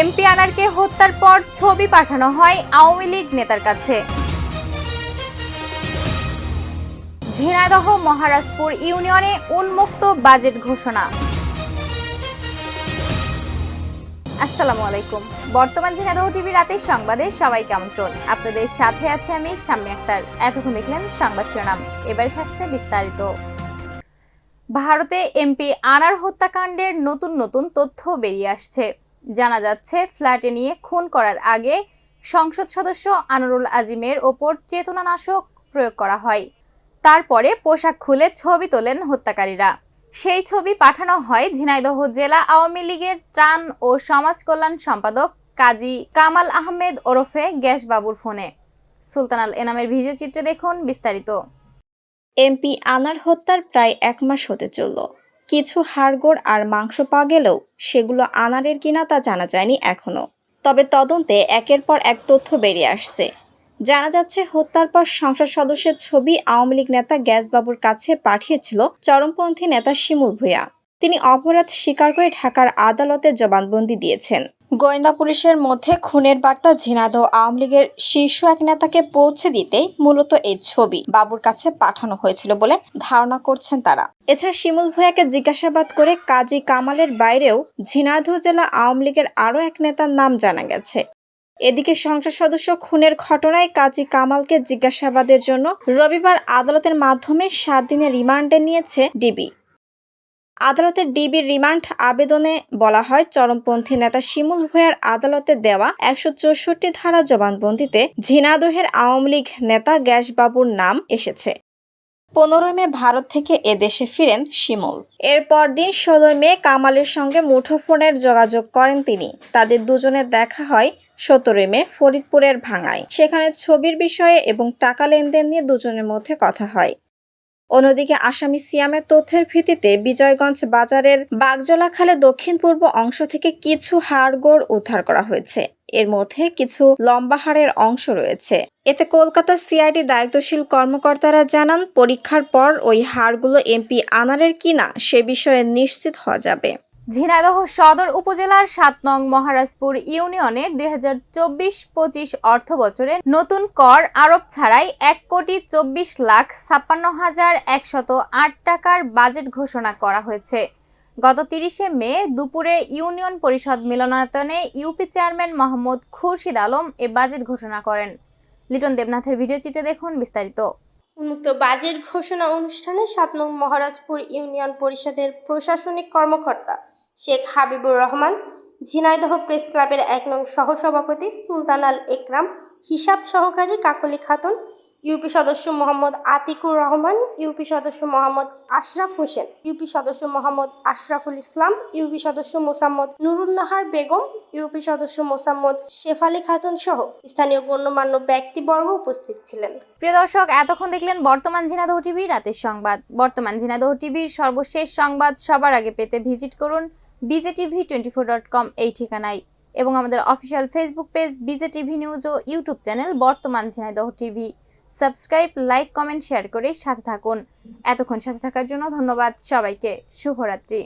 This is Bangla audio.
এমপি আনারকে হত্যার পর ছবি পাঠানো হয় আওয়ামী লীগ নেতার কাছে। ঝিনাইদহ, মহারাজপুর ইউনিয়নে উন্মুক্ত বাজেট ঘোষণা। আসসালামু আলাইকুম। বর্তমান ঝিনাইদহ টিভি রাতের সংবাদে সবাইকে আমন্ত্রণ। আপনাদের সাথে আছে আমি শাম্মী আক্তার। এতক্ষণ দেখলেন সংবাদ শিরোনাম। এবারে থাকছে বিস্তারিত। ভারতে এমপি আনার হত্যাকাণ্ডের নতুন নতুন তথ্য বেরিয়ে আসছে। জানা যাচ্ছে, ফ্ল্যাটে নিয়ে খুন করার আগে সংসদ সদস্য আনোয়ারুল আজিমের ওপর চেতনানাশক প্রয়োগ করা হয়। তারপরে পোশাক খুলে ছবি তোলেন হত্যাকারীরা। সেই ছবি পাঠানো হয় ঝিনাইদহ জেলা আওয়ামী লীগের ত্রাণ ও সমাজ কল্যাণ সম্পাদক কাজী কামাল আহমেদ ওরফে গ্যাসবাবুর ফোনে। সুলতানাল এনামের ভিডিও চিত্রে দেখুন বিস্তারিত। এমপি আনার হত্যার প্রায় এক মাস হতে চলল। কিছু হাড়গোড় আর মাংস পাওয়া গেলেও সেগুলো আনারের কিনা তা জানা যায়নি এখনও তবে তদন্তে একের পর এক তথ্য বেরিয়ে আসছে। জানা যাচ্ছে, হত্যার পর সংসদ সদস্যের ছবি আওয়ামী লীগ নেতা গ্যাসবাবুর কাছে পাঠিয়েছিল চরমপন্থী নেতা শিমুল ভূঁইয়া। তিনি অপরাধ স্বীকার করে ঢাকার আদালতে জবানবন্দি দিয়েছেন। গোয়েন্দা পুলিশের মধ্যে খুনের বার্তা ঝিনাইদহ আওয়ামী লীগের শীর্ষ এক নেতাকে পৌঁছে দিতেই মূলত এই ছবি বাবুর কাছে পাঠানো হয়েছিল বলে ধারণা করছেন তারা। এছাড়া শিমুল ভূঁইয়াকে জিজ্ঞাসাবাদ করে কাজী কামালের বাইরেও ঝিনাইদহ জেলা আওয়ামী লীগের আরও এক নেতার নাম জানা গেছে। এদিকে সংসদ সদস্য খুনের ঘটনায় কাজী কামালকে জিজ্ঞাসাবাদের জন্য রবিবার আদালতের মাধ্যমে সাত দিনের রিমান্ডে নিয়েছে ডিবি। আদালতের ডিবির রিমান্ড আবেদনে বলা হয়, চরমপন্থী নেতা শিমুল ভূঁইয়ার আদালতে দেওয়া একশো চৌষট্টি ধারা জবানবন্দিতে ঝিনাদহের আওয়ামী লীগ নেতা গ্যাসবাবুর নাম এসেছে। পনেরোই মে ভারত থেকে এদেশে ফিরেন শিমুল। এরপর দিন ষোলোই মে কামালের সঙ্গে মুঠোফোনের যোগাযোগ করেন তিনি। তাদের দুজনের দেখা হয় সতেরোই মে ফরিদপুরের ভাঙায়। সেখানে ছবির বিষয়ে এবং টাকা লেনদেন নিয়ে দুজনের মধ্যে কথা হয়। অন্যদিকে আসামি সিয়ামের তথ্যের ভিত্তিতে বিজয়গঞ্জ বাজারের বাগজলা খালে দক্ষিণ পূর্ব অংশ থেকে কিছু হাড়গোড় উদ্ধার করা হয়েছে। এর মধ্যে কিছু লম্বা হাড়ের অংশ রয়েছে। এতে কলকাতা সিআইডি দায়িত্বশীল কর্মকর্তারা জানান, পরীক্ষার পর ওই হাড়গুলো এমপি আনারের কিনা সে বিষয়ে নিশ্চিত হওয়া যাবে। ঝিনাইদহ সদর উপজেলার সাত নং মহারাজপুর ইউনিয়নের দুই হাজার চব্বিশ পঁচিশ অর্থ বছরে নতুন কর আরোপ ছাড়াই এক কোটি চব্বিশ লাখ ছাপ্পান্ন হাজার একশত আট টাকার বাজেট ঘোষণা করা হয়েছে। গত তিরিশে মে দুপুরে ইউনিয়ন পরিষদ মিলনায়তনে ইউপি চেয়ারম্যান মোহাম্মদ খুরশিদ আলম এ বাজেট ঘোষণা করেন। লিটন দেবনাথের ভিডিও চিত্রে দেখুন বিস্তারিত। উন্মুক্ত বাজেট ঘোষণা অনুষ্ঠানে সাত নং মহারাজপুর ইউনিয়ন পরিষদের প্রশাসনিক কর্মকর্তা শেখ হাবিবুর রহমান, ঝিনাইদহ প্রেস ক্লাবের এক নং সহসভাপতি সুলতান আল একরাম, হিসাব সহকারী কাকলি খাতুন, ইউপি সদস্য মোহাম্মদ আতিকুর রহমান, ইউপি সদস্য মোহাম্মদ আশরাফ হোসেন, ইউপি সদস্য মোহাম্মদ আশরাফুল ইসলাম, ইউপি সদস্য মোসাম্মদ নুরুন্নাহার বেগম, ইউপি সদস্য মোসাম্মদ শেফালি খাতুন সহ স্থানীয় গণ্যমান্য ব্যক্তিবর্গ উপস্থিত ছিলেন। প্রিয় দর্শক, এতক্ষণ দেখলেন বর্তমান ঝিনাদহ টিভি রাতের সংবাদ। বর্তমান ঝিনাদহ টিভির সর্বশেষ সংবাদ সবার আগে পেতে ভিজিট করুন B J TV twenty four dot com এই ঠিকানায়। এবং আমাদের official Facebook page B J TV news ও ইউটিউব চ্যানেল বর্তমান Jhenaidah TV subscribe like comment share করে সাথে থাকুন। এতক্ষণ সাথে থাকার জন্য ধন্যবাদ। সবাইকে শুভরাত্রি।